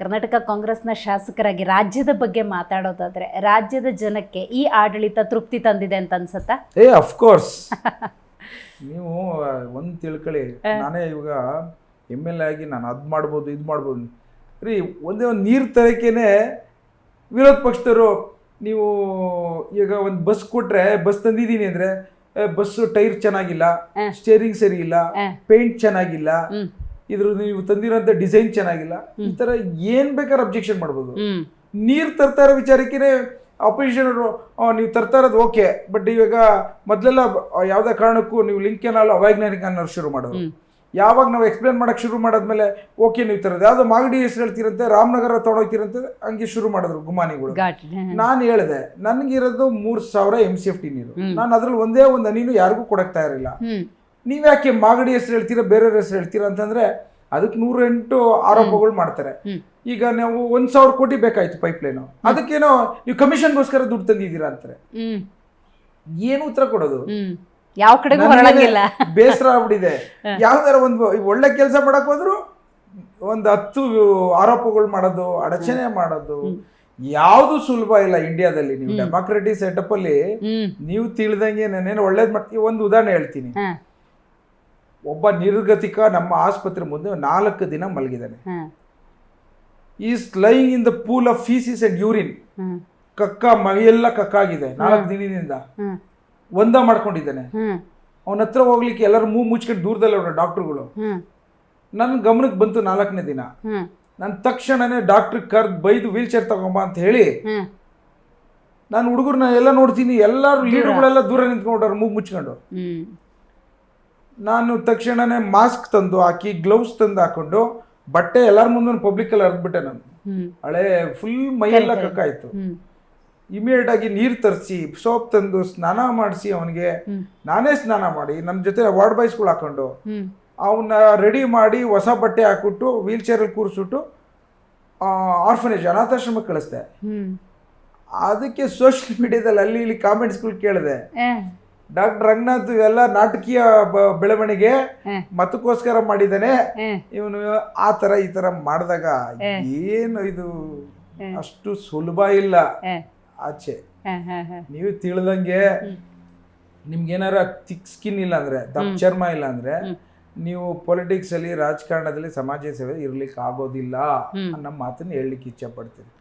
ಕರ್ನಾಟಕ ಕಾಂಗ್ರೆಸ್ನ ಶಾಸಕರಾಗಿ ರಾಜ್ಯದ ಬಗ್ಗೆ ಮಾತಾಡೋದಾದ್ರೆ ರಾಜ್ಯದ ಜನಕ್ಕೆ ಈ ಆಡಳಿತ ತೃಪ್ತಿ ತಂದಿದೆ ಅಂತ ಅನ್ಸುತ್ತಾ? ಏ ಅಫ್ಕೋರ್ಸ್ ನೀವು ಒಂದು ತಿಳ್ಕೊಳ್ಳಿ. ನಾನೇ ಇವಾಗ ಎಂ ಎಲ್ ಎ ಆಗಿ ನಾನು ಅದು ಮಾಡ್ಬೋದು ಇದು ಮಾಡ್ಬೋದು. ರೀ ಒಂದೇ ಒಂದು ನೀರು ತರಕೇನೆ ವಿರೋಧ ಪಕ್ಷದವರು ನೀವು ಈಗ ಒಂದು ಬಸ್ ಕೊಟ್ರೆ ಬಸ್ ತಂದಿದ್ದೀನಿ ಅಂದರೆ ಬಸ್ಸು ಟೈರ್ ಚೆನ್ನಾಗಿಲ್ಲ ಸ್ಟೇರಿಂಗ್ ಸರಿ ಇಲ್ಲ ಪೇಂಟ್ ಚೆನ್ನಾಗಿಲ್ಲ ಇದ್ರ ನೀವು ತಂದಿರೋಂಥ ಡಿಸೈನ್ ಚೆನ್ನಾಗಿಲ್ಲ. ಈ ತರ ಏನು ಬೇಕಾದ್ರೆ ಅಬ್ಜೆಕ್ಷನ್ ಮಾಡ್ಬೋದು. ನೀರ್ ತರ್ತಾರ ತರ್ತಾ ಇರೋ ವಿಚಾರಕ್ಕೆ ಅಪೋಸಿಷನ್ ಅವರು ನೀವು ತರ್ತಾ ಇರೋದು ಓಕೆ ಬಟ್ ಇವಾಗ ಮೊದಲೆಲ್ಲ ಯಾವ್ದೇ ಕಾರಣಕ್ಕೂ ನೀವು ಲಿಂಕ್ ಏನಾದ್ರು ಅವೈಜ್ಞಾನಿಕ ಅನ್ನೋರು ಶುರು ಮಾಡೋದು. ಯಾವಾಗ ನಾವು ಎಕ್ಸ್ಪ್ಲೇನ್ ಮಾಡಕ್ಕೆ ಶುರು ಮಾಡಾದ್ಮೇಲೆ ಓಕೆ ನೀವು ತರೋದು. ಯಾವುದೋ ಮಾಗಡಿ ಹೆಸರು ಹೇಳ್ತೀರಂತೆ ರಾಮನಗರ ತೊಗೊಂಡೋಗ್ತೀರಂತೆ ಹಂಗೆ ಶುರು ಮಾಡಿದ್ರು ಗುಮಾನಿಗಳು. ನಾನು ಹೇಳಿದೆ ನನಗಿರೋದು ಮೂರು ಸಾವಿರ ಎಂ ಸಿ ಎಫ್ ಟಿ ನೀರು. ನಾನು ಅದ್ರಲ್ಲಿ ಒಂದೇ ಒಂದು ಹನಿನೂ ಯಾರಿಗೂ ಕೊಡಕ್ ತಯಾರಿಲ್ಲ ಹ್ಮ್. ನೀವ್ಯಾಕೆ ಮಾಗಡಿ ಹೆಸರು ಹೇಳ್ತೀರಾ ಬೇರೆಯವ್ರ ಹೆಸರು ಹೇಳ್ತೀರಾ ಅಂತಂದ್ರೆ ಅದಕ್ಕೆ ನೂರೆಂಟು ಆರೋಪಗಳು ಮಾಡ್ತಾರೆ. ಈಗ ನಾವು ಒಂದ್ ಸಾವಿರ ಕೋಟಿ ಬೇಕಾಯ್ತು ಪೈಪ್ ಲೈನ್ ಅದಕ್ಕೇನೋ ನೀವು ಕಮಿಷನ್ಗೋಸ್ಕರ ದುಡ್ಡು ತಂದಿದ್ದೀರಾ ಅಂತಾರೆ. ಏನು ಉತ್ತರ ಕೊಡೋದು? ಯಾವ ಕಡೆಗೂ ಹೊರಳಂಗಿಲ್ಲ. ಬೇಸರ ಆಗ್ಬಿಟ್ಟಿದೆ. ಯಾವ್ದಾರ ಒಂದು ಒಳ್ಳೆ ಕೆಲಸ ಮಾಡಕ್ ಹೋದ್ರು ಒಂದು ಹತ್ತು ಆರೋಪಗಳು ಮಾಡೋದು ಅಡಚಣೆ ಮಾಡೋದು. ಯಾವುದು ಸುಲಭ ಇಲ್ಲ ಇಂಡಿಯಾದಲ್ಲಿ. ನೀವು ಡೆಮಾಕ್ರೆಟಿಕ್ ಸೆಟಪ್ ಅಲ್ಲಿ ನೀವು ತಿಳಿದಂಗೆ ನಾನೇನು ಒಳ್ಳೇದ್ ಮಾಡ್ತೀವಿ ಒಂದು ಉದಾಹರಣೆ ಹೇಳ್ತೀನಿ. ಒಬ್ಬ ನಿರ್ಗತಿಕ ನಮ್ಮ ಆಸ್ಪತ್ರೆ ಮುಂದೆ ನಾಲ್ಕು ದಿನ ಮಲಗಿದ್ದಾನೆ. Is lying in the pool of faeces and urine ಕಕ್ಕ ಮೈಯೆಲ್ಲ ಕಕ್ಕಾಗಿದೆ. ನಾಲ್ಕು ದಿನದಿಂದ. ಒಂದ ಮಾಡ್ಕೊಂಡಿದ್ದಾನೆ. ಅವನ ಹತ್ರ ಹೋಗ್ಲಿಕ್ಕೆ ಎಲ್ಲರೂ ಮೂ ಮುಚ್ಕೊಂಡು ದೂರದಲ್ಲಿ ಅವರ ಡಾಕ್ಟರ್ಗಳು. ನನ್ನ ಗಮನಕ್ಕೆ ಬಂತು ನಾಲ್ಕನೇ ದಿನ. ನಾನು ತಕ್ಷಣನೇ ಡಾಕ್ಟ್ರಿಗೆ ಕರ್ದು ಬೈದು ವೀಲ್ ಚೇರ್ ತಗೊಂಬ ಅಂತ ಹೇಳಿ ನಾನು ಹುಡುಗರನ್ನ ಎಲ್ಲ ನೋಡ್ತೀನಿ ಎಲ್ಲರೂ ಲೀಡರ್ಗಳೆಲ್ಲ ದೂರ ನಿಂತ್ಕೊಂಡ್ರು ಮೂಗು ಮುಚ್ಕೊಂಡು. ನಾನು ತಕ್ಷಣನೇ ಮಾಸ್ಕ್ ತಂದು ಹಾಕಿ ಗ್ಲೌಸ್ ತಂದು ಹಾಕೊಂಡು ಬಟ್ಟೆ ಎಲ್ಲರ ಮುಂದೆ ಪಬ್ಲಿಕ್ಕಲ್ಲಿ ಹರಿದ್ಬಿಟ್ಟೆ ನಾನು. ಹಳೆ ಫುಲ್ ಮೈಯೆಲ್ಲ ಕಕ್ಕಾಯ್ತು. ಇಮಿಡಿಯೇಟ್ ಆಗಿ ನೀರು ತರಿಸಿ ಸೋಪ್ ತಂದು ಸ್ನಾನ ಮಾಡಿಸಿ ಅವನಿಗೆ. ನಾನೇ ಸ್ನಾನ ಮಾಡಿ ನನ್ನ ಜೊತೆ ವಾರ್ಡ್ ಬಾಯ್ಸ್ಗಳು ಹಾಕೊಂಡು. ಅವನ್ನ ರೆಡಿ ಮಾಡಿ ಹೊಸ ಬಟ್ಟೆ ಹಾಕ್ಬಿಟ್ಟು ವೀಲ್ ಚೇರಲ್ಲಿ ಕೂರಿಸ್ಬಿಟ್ಟು ಆರ್ಫನೇಜ್ ಅನಾಥಾಶ್ರಮಕ್ಕೆ ಕಳಿಸ್ದೆ. ಅದಕ್ಕೆ ಸೋಷಿಯಲ್ ಮೀಡಿಯಾದಲ್ಲಿ ಅಲ್ಲಿ ಇಲ್ಲಿ ಕಾಮೆಂಟ್ಸ್ಗಳು ಕೇಳಿದೆ. ಡಾಕ್ಟರ್ ರಂಗನಾಥ್ ಎಲ್ಲ ನಾಟಕೀಯ ಬೆಳವಣಿಗೆ ಮತಕ್ಕೋಸ್ಕರ ಮಾಡಿದ್ದಾನೆ. ಇವನು ಆ ತರ ಈ ತರ ಮಾಡಿದಾಗ ಏನು ಇದು? ಅಷ್ಟು ಸುಲಭ ಇಲ್ಲ. ಆಚೆ. ನೀವು ತಿಳಿದಂಗೆ ನಿಮ್ಗೇನಾರ ತಿಕ್ ಸ್ಕಿನ್ ಇಲ್ಲ ಅಂದ್ರೆ ದಪ್ಪ ಚರ್ಮ ಇಲ್ಲ ಅಂದ್ರೆ ನೀವು ಪೊಲಿಟಿಕ್ಸ್ ಅಲ್ಲಿ ರಾಜಕಾರಣದಲ್ಲಿ ಸಮಾಜ ಸೇವೆ ಇರ್ಲಿಕ್ಕೆ ಆಗೋದಿಲ್ಲ ಅನ್ನೋ ಮಾತನ್ನ ಹೇಳಲಿಕ್ಕೆ ಇಚ್ಛೆ ಪಡ್ತೀನಿ